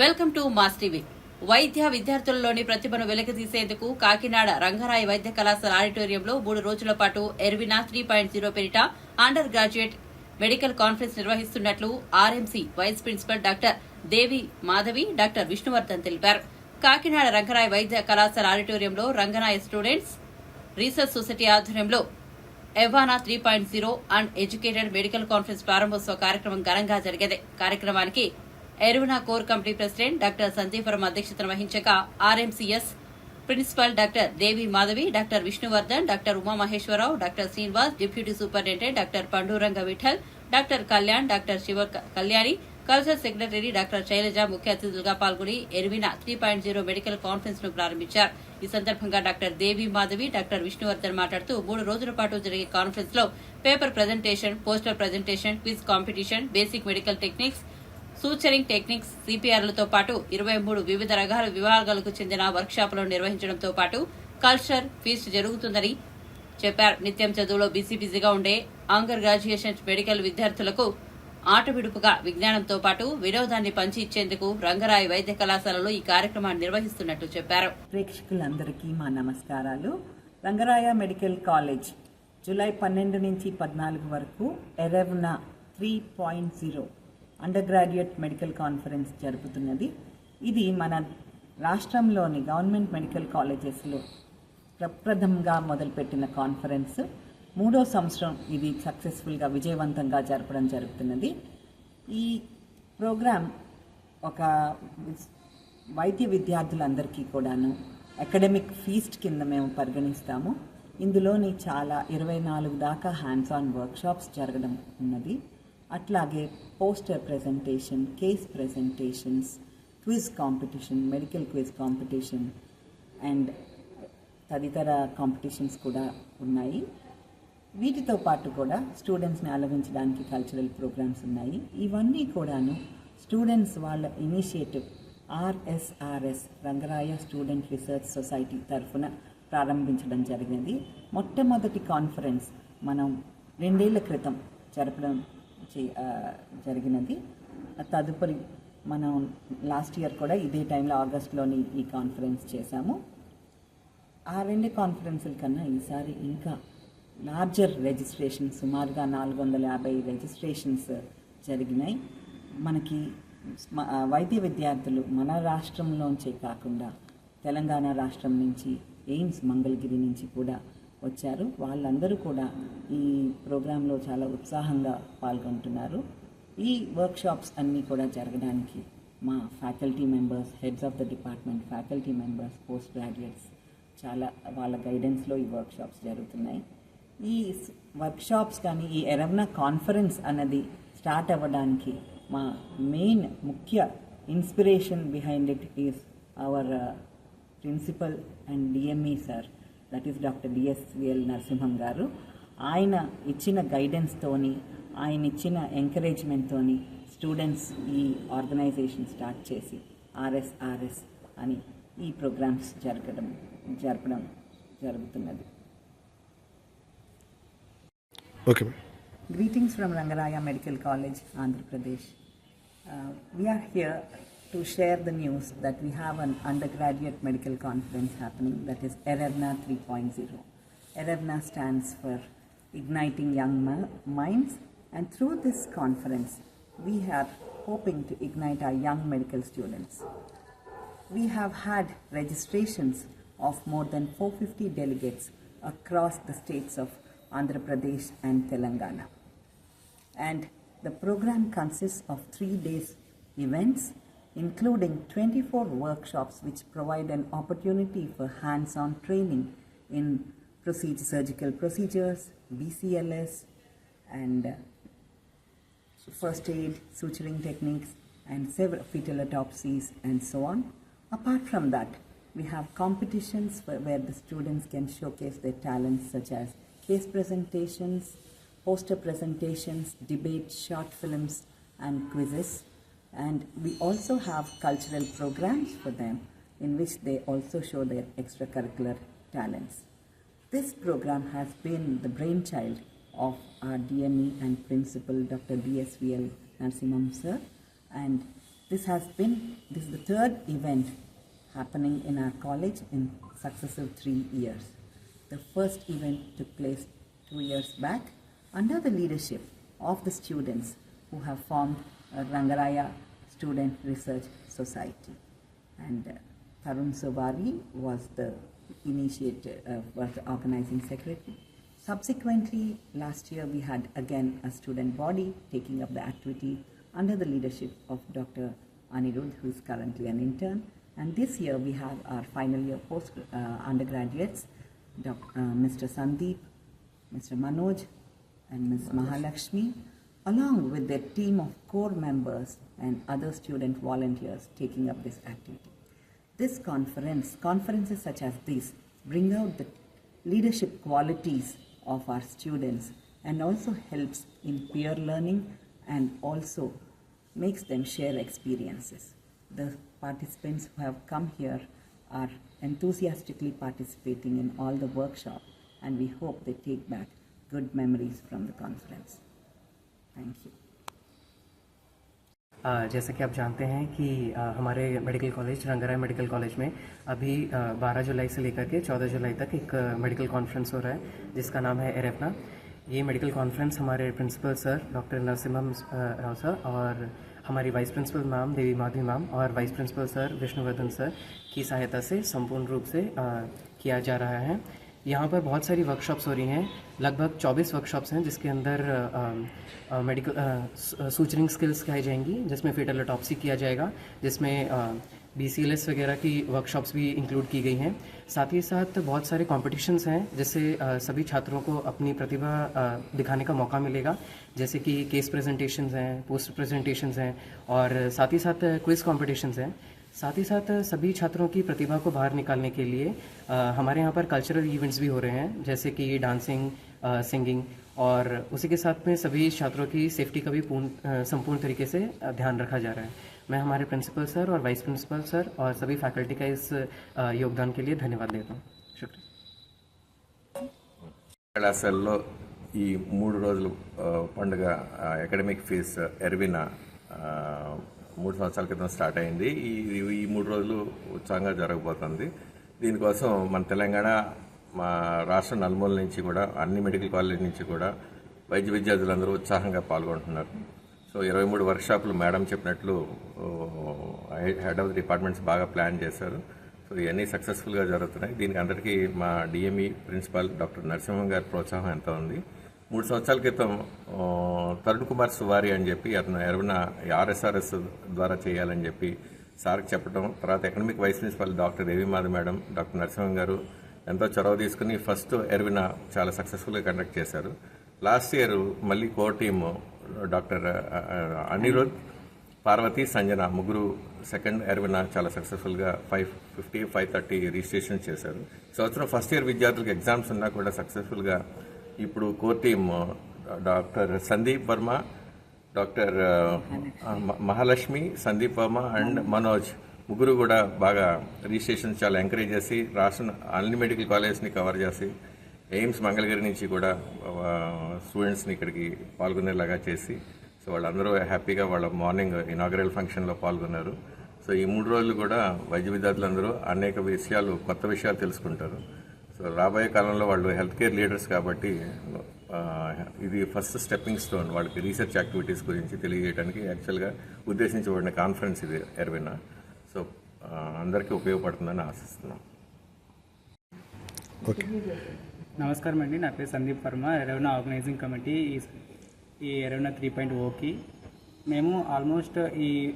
Welcome to mass TV. వైద్య విద్యార్థులలోని ప్రతిభను వెలికితీసేందుకు కాకినాడ రంగరాయ వైద్య కళాశాల ఆడిటోరియంలో మూడు రోజుల పాటు ఎర్వినా త్రీ పాయింట్ జీరో పేరిట అండర్ గ్రాడ్యుయేట్ మెడికల్ కాన్ఫరెన్స్ నిర్వహిస్తున్నట్లు RMC vice principal doctor Devi Madhavi doctor Vishnuvardhan తెలిపారు. కాకినాడ రంగరాయ వైద్య కళాశాల ఆడిటోరియంలో రంగనాయ స్టూడెంట్స్ రీసెర్చ్ సొసైటీ ఆధ్వర్యంలో ఎవానా three point zero and educated medical conference ప్రారంభోత్సవ కార్యక్రమం ఘనంగా జరిగేది. కార్యక్రమానికి ఎరువునా కోర్ కమిటీ ప్రెసిడెంట్ డాక్టర్ సందీపురం అధ్యక్షతన వహించగా ఆర్ఎంసీఎస్ principal doctor Devi Madhavi doctor Vishnuvardhan doctor Umamaheswararao doctor Srinivas deputy superintendent doctor Panduranga Vittal doctor Kalyan doctor Siva Kalyani cultural secretary doctor Sailaja ముఖ్య అతిథులుగా పాల్గొని ఎరువిన త్రీ పాయింట్ జీరో మెడికల్ కాన్ఫరెన్స్ను ప్రారంభించారు. ఈ సందర్భంగా డాక్టర్ దేవి మాధవి డాక్టర్ విష్ణువర్ధన్ మాట్లాడుతూ మూడు రోజుల పాటు జరిగే కాన్ఫరెన్స్లో paper presentation poster presentation quiz competition basic medical techniques suturing techniques సిపిఆర్లతో పాటు ఇరవై మూడు వివిధ రకాల విభాగాలకు చెందిన వర్క్షాపులను నిర్వహించడంతో పాటు కల్చర్ ఫీస్ట్ జరుగుతుందని చెప్పారు. నిత్యం చదువులో బిజీ బిజీగా ఉండే ఆంగర్ గ్రాడ్యుయేషన్ మెడికల్ విద్యార్థులకు ఆటవిడుపుగా విజ్ఞానంతో పాటు వినోదాన్ని పంచి ఇచ్చేందుకు రంగరాయ వైద్య కళాశాలలో ఈ కార్యక్రమాన్ని నిర్వహిస్తున్నట్టు చెప్పారు. ప్రేక్షకులందరికీ మా నమస్కారాలు. రంగరాయ మెడికల్ కాలేజ్ జూలై పన్నెండు నుంచి పద్నాలుగు వరకు Erevna three point zero undergraduate medical conference జరుపుతున్నది. ఇది మన రాష్ట్రంలోని గవర్నమెంట్ మెడికల్ కాలేజెస్లో ప్రప్రథంగా మొదలుపెట్టిన కాన్ఫరెన్స్. మూడో సంవత్సరం ఇది సక్సెస్ఫుల్గా విజయవంతంగా జరపడం జరుగుతున్నది. ఈ ప్రోగ్రాం ఒక వైద్య విద్యార్థులందరికీ కూడాను అకాడమిక్ ఫీస్ట్ కింద మేము పరిగణిస్తాము. ఇందులోని చాలా ఇరవై నాలుగు దాకా హ్యాండ్స్ ఆన్ వర్క్షాప్స్ జరగడం ఉన్నది. అట్లాగే poster presentation case presentations quiz competition medical quiz competition and తదితర కాంపిటీషన్స్ కూడా ఉన్నాయి. వీటితో పాటు కూడా స్టూడెంట్స్ని అలవించడానికి కల్చరల్ ప్రోగ్రామ్స్ ఉన్నాయి. ఇవన్నీ కూడాను స్టూడెంట్స్ వాళ్ళ initiative RSRS Rangaraya student research society తరఫున ప్రారంభించడం జరిగింది. మొట్టమొదటి కాన్ఫరెన్స్ మనం రెండేళ్ళ క్రితం జరపడం జరిగినది. తదుపరి మనం లాస్ట్ ఇయర్ కూడా ఇదే టైంలో ఆగస్ట్లోని ఈ కాన్ఫరెన్స్ చేశాము. ఆ రెండు కాన్ఫరెన్సుల కన్నా ఈసారి ఇంకా లార్జర్ రిజిస్ట్రేషన్ సుమారుగా నాలుగు వందల యాభై రిజిస్ట్రేషన్స్ జరిగినాయి. మనకి వైద్య విద్యార్థులు మన రాష్ట్రంలోంచే కాకుండా తెలంగాణ రాష్ట్రం నుంచి ఎయిమ్స్ మంగళగిరి నుంచి కూడా వచ్చారు. వాళ్ళందరూ కూడా ఈ ప్రోగ్రాంలో చాలా ఉత్సాహంగా పాల్గొంటున్నారు. ఈ వర్క్షాప్స్ అన్నీ కూడా జరగడానికి మా faculty members heads of the department faculty members post graduates చాలా వాళ్ళ గైడెన్స్లో ఈ వర్క్షాప్స్ జరుగుతున్నాయి. ఈ వర్క్షాప్స్ కానీ ఈ ఎరవన కాన్ఫరెన్స్ అన్నది స్టార్ట్ అవ్వడానికి మా మెయిన్ ముఖ్య inspiration behind it is our principal and DME sir. That is doctor DSVL Narasimham గారు. ఆయన ఇచ్చిన గైడెన్స్తోని ఆయన ఇచ్చిన ఎంకరేజ్మెంట్తోని స్టూడెంట్స్ ఈ ఆర్గనైజేషన్ స్టార్ట్ చేసి ఆర్ఎస్ఆర్ఎస్ అని ఈ ప్రోగ్రామ్స్ జరగడం జరపడం జరుగుతున్నది. Okay madam Greetings from Rangaraya Medical College, Andhra Pradesh. To share the news that we have an undergraduate medical conference happening that is EREVNA 3.0. EREVNA stands for Igniting Young Mi- Minds, and through this conference, we are hoping to ignite our young medical students. We have had registrations of more than 450 delegates across the states of Andhra Pradesh and Telangana. And the program consists of three days events, including 24 workshops which provide an opportunity for hands-on training in procedure, surgical procedures, BCLS, and uh, first aid, suturing techniques, and several fetal autopsies, and so on. Apart from that, we have competitions where, the students can showcase their talents, such as case presentations, poster presentations, debates, short films, and quizzes. And we also have cultural programs for them in which they also show their extracurricular talents. This program has been the brainchild of our DME and principal Dr. BSVL Narsimam sir and This has been this is the third event happening in our college in successive three years. The first event took place two years back under the leadership of the students who have formed uh, Rangaraya Student Research Society. And uh, Tarun Sovari was the initiator, uh, was the organizing secretary. Subsequently, last year we had again a student body taking up the activity under the leadership of Dr. Anirudh, who is currently an intern. And this year we have our final year post uh, undergraduates, Doc- uh, Mr. Sandeep, Mr. Manoj, and Ms. Mahalakshmi, along with their team of core members and other student volunteers taking up this activity. This conference, conferences such as these, bring out the leadership qualities of our students and also helps in peer learning and also makes them share experiences. The participants who have come here are enthusiastically participating in all the workshop and we hope they take back good memories from the conference. Thank you जैसा कि आप जानते हैं कि हमारे medical college Rangaraya medical college में अभी आ, 12 जुलाई से लेकर के 14 जुलाई तक एक मेडिकल कॉन्फ्रेंस हो रहा है जिसका नाम है एरेपना ये मेडिकल कॉन्फ्रेंस हमारे principal sir doctor Narasimham Rao sir और हमारी vice principal ma'am Devi Madhavi ma'am और vice principal sir Vishnuvardhan sir की सहायता से संपूर्ण रूप से किया जा रहा है। यहाँ पर बहुत सारी वर्कशॉप्स हो रही हैं। लगभग 24 वर्कशॉप्स हैं जिसके अंदर मेडिकल सूचरिंग स्किल्स सिखाई जाएँगी, जिसमें फेटल अटॉप्सी किया जाएगा, जिसमें बी सी एल एस वगैरह की वर्कशॉप्स भी इंक्लूड की गई हैं। साथ ही साथ बहुत सारे कॉम्पिटिशन्स हैं, जिससे सभी छात्रों को अपनी प्रतिभा दिखाने का मौका मिलेगा। जैसे कि केस प्रेजेंटेशंस हैं पोस्ट प्रेजेंटेशंस हैं, और साथ ही साथ क्विज कॉम्पिटिशन्स हैं। साथ ही साथ सभी छात्रों की प्रतिभा को बाहर निकालने के लिए अ, हमारे यहाँ पर कल्चरल इवेंट्स भी हो रहे हैं जैसे कि डांसिंग सिंगिंग और उसी के साथ में सभी छात्रों की सेफ्टी का भी पूर्ण अ, संपूर्ण तरीके से अ, ध्यान रखा जा रहा है मैं हमारे प्रिंसिपल सर और वाइस प्रिंसिपल सर और सभी फैकल्टी का इस अ, योगदान के लिए धन्यवाद देता हूँ शुक्रिया కళాశాలలో ఈ మూడు రోజులు ఆ, పండుగ ఆ, అకాడమిక్ ఫీజ్ ఎర్వినా ఆ, మూడు సంవత్సరాల క్రితం స్టార్ట్ అయింది. ఈ ఈ మూడు రోజులు ఉత్సాహంగా జరగబోతుంది. దీనికోసం మన తెలంగాణ మా రాష్ట్ర నలుమూల నుంచి కూడా అన్ని మెడికల్ కాలేజ్ నుంచి కూడా వైద్య విద్యార్థులందరూ ఉత్సాహంగా పాల్గొంటున్నారు. సో ఇరవై మూడు వర్క్షాపులు మేడం చెప్పినట్లు హెడ్ ఆఫ్ ది డిపార్ట్మెంట్స్ బాగా ప్లాన్ చేశారు. సో ఇవన్నీ సక్సెస్ఫుల్గా జరుగుతున్నాయి. దీనికి అందరికీ మా డిఎంఈ ప్రిన్సిపాల్ డాక్టర్ నరసింహం గారి ప్రోత్సాహం ఎంత ఉంది. మూడు సంవత్సరాల క్రితం తరుణ్ కుమార్ సువారి అని చెప్పి అతను ఎరువున ఆర్ఎస్ఆర్ఎస్ ద్వారా చేయాలని చెప్పి సార్కి చెప్పడం తర్వాత ఎకనమిక్ వైస్ ప్రిన్సిపల్ డాక్టర్ రవిమాధ మేడం డాక్టర్ నరసింహం గారు ఎంతో చొరవ తీసుకుని ఫస్ట్ ఎర్విన చాలా సక్సెస్ఫుల్గా కండక్ట్ చేశారు. లాస్ట్ ఇయర్ మళ్ళీ core team doctor Anirudh Parvathi Sanjana ముగ్గురు సెకండ్ ఎర్విన చాలా సక్సెస్ఫుల్గా five fifty five thirty registration చేశారు. సంవత్సరం ఫస్ట్ ఇయర్ విద్యార్థులకు ఎగ్జామ్స్ ఉన్నా కూడా సక్సెస్ఫుల్గా ఇప్పుడు core doctor Sandeep Varma doctor Mahalakshmi Sandeep Varma and Manoj. ముగ్గురు కూడా బాగా రిజిస్ట్రేషన్ చాలా ఎంకరేజ్ చేసి రాష్ట్ర అన్ని మెడికల్ కాలేజెస్ని కవర్ చేసి ఎయిమ్స్ మంగళగిరి నుంచి కూడా స్టూడెంట్స్ని ఇక్కడికి పాల్గొనేలాగా చేసి సో వాళ్ళందరూ హ్యాపీగా వాళ్ళ మార్నింగ్ ఇనాగరల్ ఫంక్షన్లో పాల్గొన్నారు. సో ఈ మూడు రోజులు కూడా వైద్య విద్యార్థులందరూ అనేక విషయాలు కొత్త విషయాలు తెలుసుకుంటారు. సో రాబోయే కాలంలో వాళ్ళు హెల్త్ కేర్ లీడర్స్ కాబట్టి ఇది ఫస్ట్ స్టెప్పింగ్ స్టోన్ వాళ్ళకి రీసెర్చ్ యాక్టివిటీస్ గురించి తెలియజేయడానికి యాక్చువల్గా ఉద్దేశించబడిన కాన్ఫరెన్స్ ఇది ఎర్వినా సో అందరికీ ఉపయోగపడుతుందని ఆశిస్తున్నాం. నమస్కారం అండి. నా పేరు Sandeep Varma Erevna organizing committee ఈ- ఈ ఎరవన త్రీ పాయింట్ ఓకి మేము ఆల్మోస్ట్ ఈ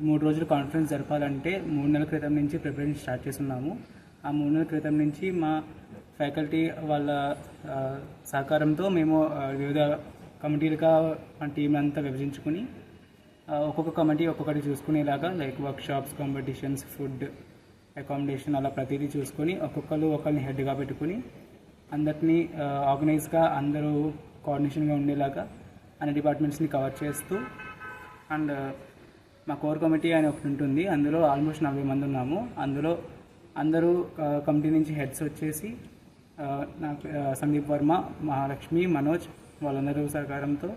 మూడు రోజుల కాన్ఫరెన్స్ జరపాలంటే మూడు నెలల క్రితం నుంచి ప్రిపరేషన్ స్టార్ట్ చేస్తున్నాము. ఆ మూడు నెలల క్రితం నుంచి మా ఫ్యాకల్టీ వాళ్ళ సహకారంతో మేము వివిధ కమిటీలుగా మా టీం అంతా విభజించుకుని ఒక్కొక్క కమిటీ ఒక్కొక్కటి చూసుకునేలాగా like workshops competitions food accommodation అలా ప్రతిదీ చూసుకొని ఒక్కొక్కరు ఒకరిని హెడ్గా పెట్టుకుని అందరినీ ఆర్గనైజ్గా అందరూ కోఆర్డినేషన్గా ఉండేలాగా అన్ని డిపార్ట్మెంట్స్ని కవర్ చేస్తూ అండ్ మా కోర్ కమిటీ అని ఒకటి ఉంటుంది. అందులో ఆల్మోస్ట్ నలభై మంది ఉన్నాము. అందులో అందరూ కమిటీ నుంచి హెడ్స్ వచ్చేసి నాకు సందీప్ వర్మ మహాలక్ష్మి మనోజ్ వాళ్ళందరూ సహకారంతో.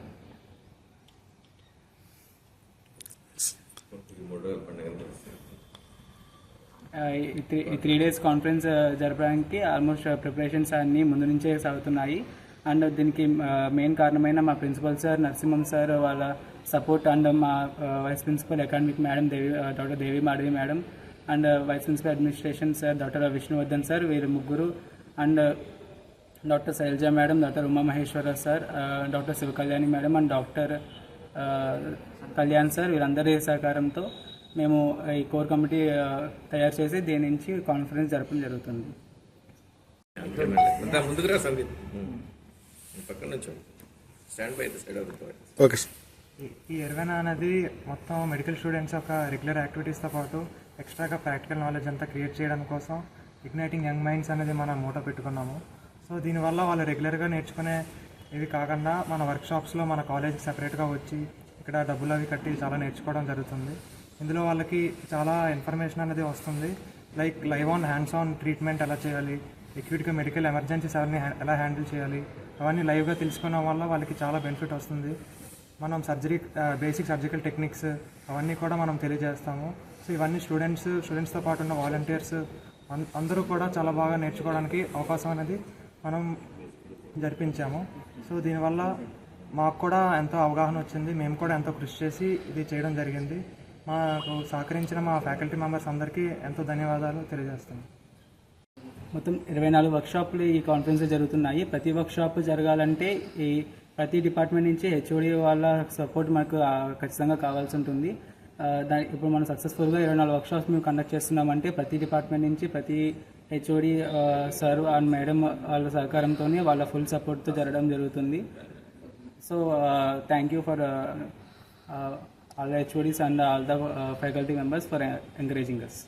ఈ త్రీ డేస్ కాన్ఫరెన్స్ జరపడానికి ఆల్మోస్ట్ ప్రిపరేషన్స్ అన్నీ ముందు నుంచే సాగుతున్నాయి. అండ్ దీనికి మెయిన్ కారణమైన మా ప్రిన్సిపల్ సార్ నరసింహం సార్ వాళ్ళ సపోర్ట్ అండ్ మా vice principal academic madam Devi doctor Devi Madhavi madam and vice principal administration sir doctor Vishnuvardhan sir వీరు ముగ్గురు. And doctor Sailaja madam doctor Uma Maheswara sir doctor Sivakalyani madam and doctor Kalyan sir వీరందరి సహకారంతో మేము ఈ core committee ఆ, తయారు చేసి దీని నుంచి కాన్ఫరెన్స్ జరపడం జరుగుతుంది. అంతేనండి అంతా ముందుకు రా సందీప్ పక్కన నుంచి. Stand by the side of the okay sir ఈ- ఎర్వెనా అనేది మొత్తం మెడికల్ స్టూడెంట్స్ యొక్క రెగ్యులర్ యాక్టివిటీస్తో పాటు ఎక్స్ట్రాగా ప్రాక్టికల్ నాలెడ్జ్ అంతా క్రియేట్ చేయడం కోసం ఇగ్నైటింగ్ యంగ్ మైండ్స్ అనేది మనం మూట పెట్టుకున్నాము. సో దీనివల్ల వాళ్ళు రెగ్యులర్గా నేర్చుకునే ఇవి కాకుండా మన వర్క్షాప్స్లో మన కాలేజ్కి సపరేట్గా వచ్చి ఇక్కడ డబ్బులు అవి కట్టి చాలా నేర్చుకోవడం జరుగుతుంది. ఇందులో వాళ్ళకి చాలా ఇన్ఫర్మేషన్ అనేది వస్తుంది. Like live on hands on treatment ఎలా చేయాలి ఎక్యూట్గా మెడికల్ ఎమర్జెన్సీస్ అవన్నీ ఎలా హ్యాండిల్ చేయాలి అవన్నీ లైవ్గా తెలుసుకోవడం వల్ల వాళ్ళకి చాలా బెనిఫిట్ వస్తుంది. మనం సర్జరీ బేసిక్ సర్జికల్ టెక్నిక్స్ అవన్నీ కూడా మనం తెలియజేస్తాము. సో ఇవన్నీ స్టూడెంట్స్ స్టూడెంట్స్తో పాటు ఉన్న వాలంటీర్స్ అందరూ కూడా చాలా బాగా నేర్చుకోవడానికి అవకాశం అనేది మనం జరిపించాము. సో దీనివల్ల మాకు కూడా ఎంతో అవగాహన వచ్చింది. మేము కూడా ఎంతో కృషి చేసి ఇది చేయడం జరిగింది. మాకు సహకరించిన మా ఫ్యాకల్టీ మెంబర్స్ అందరికీ ఎంతో ధన్యవాదాలు తెలియజేస్తాము మొత్తం ఇరవై నాలుగు వర్క్షాప్లు ఈ కాన్ఫరెన్స్ జరుగుతున్నాయి. ప్రతి వర్క్షాప్ జరగాలంటే ఈ ప్రతి డిపార్ట్మెంట్ నుంచి హెచ్ఓడి వాళ్ళ సపోర్ట్ మనకు ఖచ్చితంగా కావాల్సి ఉంటుంది. దాని ఇప్పుడు మనం సక్సెస్ఫుల్గా ఇరవై నాలుగు వర్క్షాప్స్ మేము కండక్ట్ చేస్తున్నామంటే ప్రతి డిపార్ట్మెంట్ నుంచి ప్రతి హెచ్ఓడి సార్ అండ్ మేడం వాళ్ళ సహకారంతోనే వాళ్ళ ఫుల్ సపోర్ట్తో జరగడం జరుగుతుంది. So thank you for all the HODs and all the faculty members for encouraging us